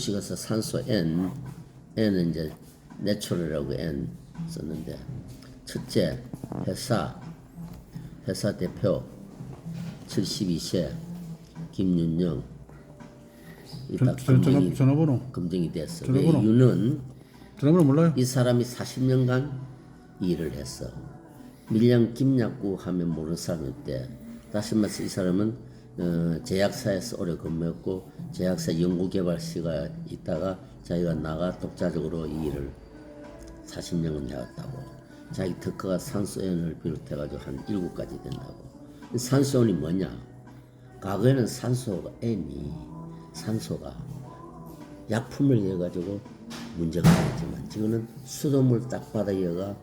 식어서 산소 N, N은 이제 내추럴이라고 N 썼는데 첫째 회사 회사 대표 72세 김윤영 이딱 전- 전- 검증이 전화- 전화번호 검증이 됐어. 전화번호. 이유는 전화번호 몰라요? 이 사람이 40년간 일을 했어. 밀양 김약국 하면 모르는 사람인데 다시 말해서 이 사람은 어, 제약사에서 오래 근무했고 제약사 연구개발시가 있다가 자기가 나가 독자적으로 이 일을 40년간 해왔다고. 자기 특허가 산소연을 비롯해가지고 한 7가지 된다고. 이 산소연이 뭐냐? 과거에는 산소가 N이 산소가 약품을 내가지고 문제가 되지만 지금은 수돗물 딱 바닥에가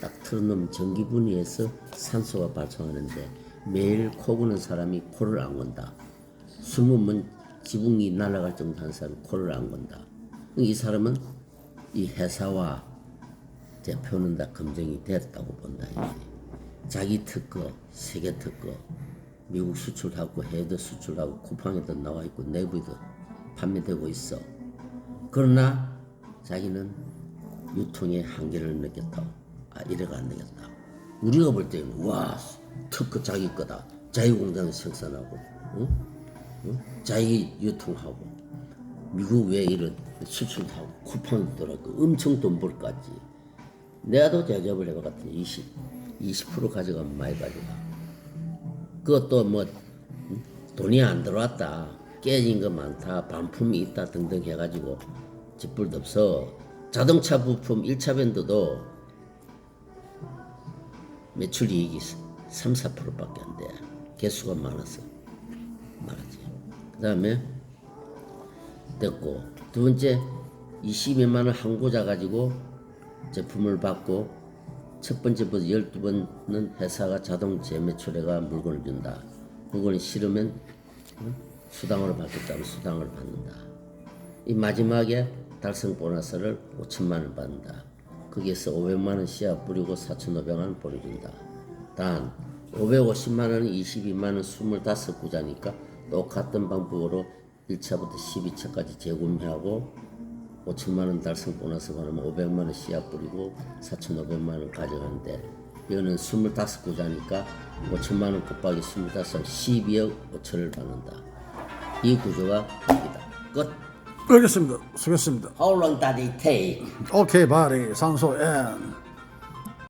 딱 틀어놓으면 전기분해해서 산소가 발생하는데 매일 코 고는 사람이 코를 안 건다. 숨으면 지붕이 날아갈 정도 한 사람이 코를 안 건다. 이 사람은 이 회사와 대표는 다 검증이 됐다고 본다. 이게. 자기 특허, 세계 특허, 미국 수출하고 해외도 수출하고 쿠팡에도 나와 있고 내부에도 판매되고 있어. 그러나 자기는 유통의 한계를 느꼈다. 아, 이래가 안 느꼈다. 우리가 볼 때는 와 특허 자기 거다. 자기 공장 생산하고, 응? 응? 자기 유통하고, 미국 왜 이런 수출하고 쿠팡 들어가고 엄청 돈벌것 같지. 내가도 대접을 해봤더니 20, 20% 가져가면 많이 가져가. 그것도 뭐 음, 돈이 안 들어왔다 깨진 거 많다 반품이 있다 등등 해가지고 짓불도 없어 자동차 부품 1차 밴드도 매출 이익이 3, 4%밖에 안 돼 개수가 많아서 말하지 그 다음에 됐고 두 번째 22만 원 항고자 가지고 제품을 받고 첫 번째부터 12번은 회사가 자동 재매출해가 물건을 준다. 물건이 싫으면 어? 수당으로 받겠다면 수당을 받는다. 이 마지막에 달성 보너스를 5천만 원 받는다. 거기에서 500만 원 씨앗 뿌리고 4,500만 원 보내준다. 단 550만 원은 22만 원 25구자니까 똑같은 방법으로 1차부터 12차까지 재구매하고 5천만 원 달성 보너스 받으면 500만 원 씨앗 뿌리고 4,500만 원 가져가는데 이거는 25구자니까 5천만 원 곱하기 25 12억 5천을 받는다. 이 구조가 여기다. 끝. 알겠습니다. 수고했습니다. How long does it take? 오케이 바리 산소 N